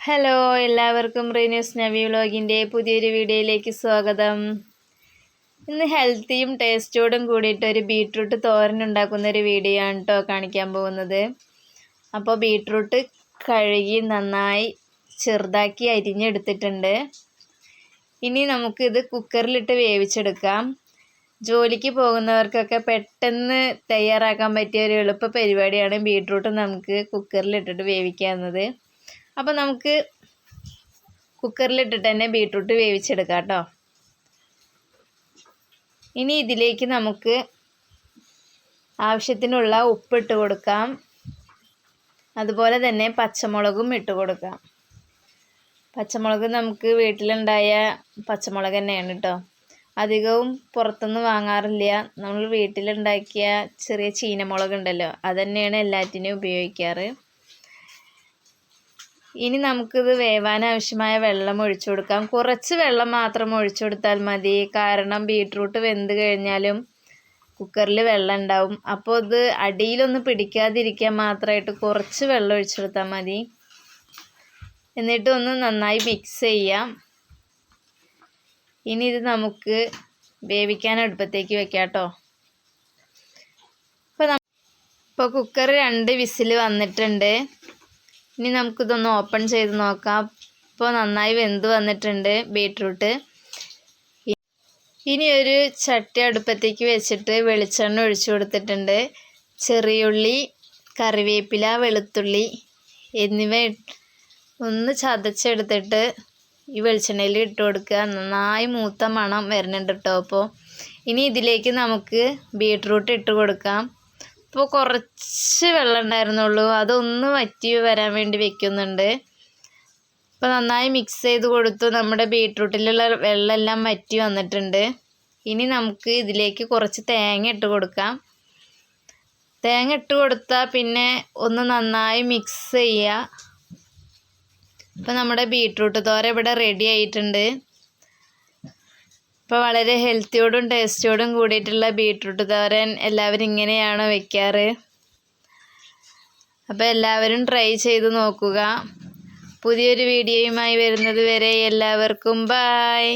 Hello എല്ലാവർക്കും റീന്യൂസ് നവി വ്ലോഗിന്റെ പുതിയൊരു വീഡിയോയിലേക്ക് സ്വാഗതം. ഇന്ന് ഹെൽത്തിയും ടേസ്റ്റോടും കൂടിയിട്ട് ഒരു ബീട്രൂട്ട് തോരൻ ഉണ്ടാക്കുന്ന ഒരു വീഡിയോ ആണ് കേട്ടോ കാണിക്കാൻ പോകുന്നത്. അപ്പോൾ ബീട്രൂട്ട് കഴുകി നന്നായി ചെറുതാക്കി അരിഞ്ഞെടുത്തിട്ടുണ്ട്. ഇനി നമുക്കിത് കുക്കറിലിട്ട് വേവിച്ചെടുക്കാം. ജോലിക്ക് പോകുന്നവർക്കൊക്കെ പെട്ടെന്ന് തയ്യാറാക്കാൻ പറ്റിയ ഒരു എളുപ്പ പരിപാടിയാണ് ബീട്രൂട്ട് നമുക്ക് കുക്കറിലിട്ടിട്ട് വേവിക്കാവുന്നത്. അപ്പോൾ നമുക്ക് കുക്കറിലിട്ടിട്ട് തന്നെ ബീട്രൂട്ട് വേവിച്ചെടുക്കാം കേട്ടോ. ഇനി ഇതിലേക്ക് നമുക്ക് ആവശ്യത്തിനുള്ള ഉപ്പിട്ട് കൊടുക്കാം. അതുപോലെ തന്നെ പച്ചമുളകും ഇട്ട് കൊടുക്കാം. പച്ചമുളക് നമുക്ക് വീട്ടിലുണ്ടായ പച്ചമുളക് തന്നെയാണ് കേട്ടോ. അധികവും പുറത്തുനിന്ന് വാങ്ങാറില്ല. നമ്മൾ വീട്ടിലുണ്ടാക്കിയ ചെറിയ ചീനമുളക് ഉണ്ടല്ലോ തന്നെയാണ് എല്ലാറ്റിനും ഉപയോഗിക്കാറ്. ഇനി നമുക്കിത് വേവാൻ ആവശ്യമായ വെള്ളം ഒഴിച്ചു കൊടുക്കാം. കുറച്ച് വെള്ളം മാത്രം ഒഴിച്ചു കൊടുത്താൽ മതി. കാരണം ബീട്രൂട്ട് വെന്ത് കഴിഞ്ഞാലും കുക്കറിൽ വെള്ളം ഉണ്ടാവും. അപ്പോൾ ഇത് അടിയിലൊന്നും പിടിക്കാതിരിക്കാൻ മാത്രമായിട്ട് കുറച്ച് വെള്ളം ഒഴിച്ചു കൊടുത്താൽ മതി. എന്നിട്ട് ഒന്ന് നന്നായി മിക്സ് ചെയ്യാം. ഇനി ഇത് നമുക്ക് വേവിക്കാൻ അടുപ്പത്തേക്ക് വെക്കാം കേട്ടോ. ഇപ്പോൾ ഇപ്പോൾ കുക്കർ രണ്ട് വിസിൽ വന്നിട്ടുണ്ട്. ഇനി നമുക്കിതൊന്ന് ഓപ്പൺ ചെയ്ത് നോക്കാം. ഇപ്പോൾ നന്നായി വെന്ത് വന്നിട്ടുണ്ട് ബീട്രൂട്ട് ഇനി ഒരു ചട്ടി അടുപ്പത്തേക്ക് വെച്ചിട്ട് വെളിച്ചെണ്ണ ഒഴിച്ചു കൊടുത്തിട്ടുണ്ട്. ചെറിയുള്ളി കറിവേപ്പില വെളുത്തുള്ളി എന്നിവ ഒന്ന് ചതച്ചെടുത്തിട്ട് ഈ വെളിച്ചെണ്ണയിൽ ഇട്ട് കൊടുക്കുക. നന്നായി മൂത്ത മണം വരുന്നുണ്ട് കേട്ടോ അപ്പോൾ ഇനി ഇതിലേക്ക് നമുക്ക് ബീട്രൂട്ട് ഇട്ട് കൊടുക്കാം. ഇപ്പോൾ കുറച്ച് വെള്ളം ഉണ്ടായിരുന്നുള്ളൂ. അതൊന്ന് വറ്റി വരാൻ വേണ്ടി വെക്കുന്നുണ്ട്. ഇപ്പോൾ നന്നായി മിക്സ് ചെയ്ത് കൊടുത്തു. നമ്മുടെ ബീട്രൂട്ടിലുള്ള വെള്ളമെല്ലാം വറ്റി വന്നിട്ടുണ്ട്. ഇനി നമുക്ക് ഇതിലേക്ക് കുറച്ച് തേങ്ങ ഇട്ട് കൊടുക്കാം. തേങ്ങ ഇട്ട് കൊടുത്താൽ പിന്നെ ഒന്ന് നന്നായി മിക്സ് ചെയ്യുക ഇപ്പോൾ നമ്മുടെ ബീട്രൂട്ട് തോര ഇവിടെ റെഡി ആയിട്ടുണ്ട്. ഇപ്പോൾ വളരെ ഹെൽത്തിയോടും ടേസ്റ്റോടും കൂടിയിട്ടുള്ള ബീട്രൂട്ട് തോരൻ എല്ലാവരും ഇങ്ങനെയാണ് വെക്കാറ്? അപ്പോൾ എല്ലാവരും ട്രൈ ചെയ്ത് നോക്കുക. പുതിയൊരു വീഡിയോയുമായി വരുന്നത് വരെ എല്ലാവർക്കും ബായ്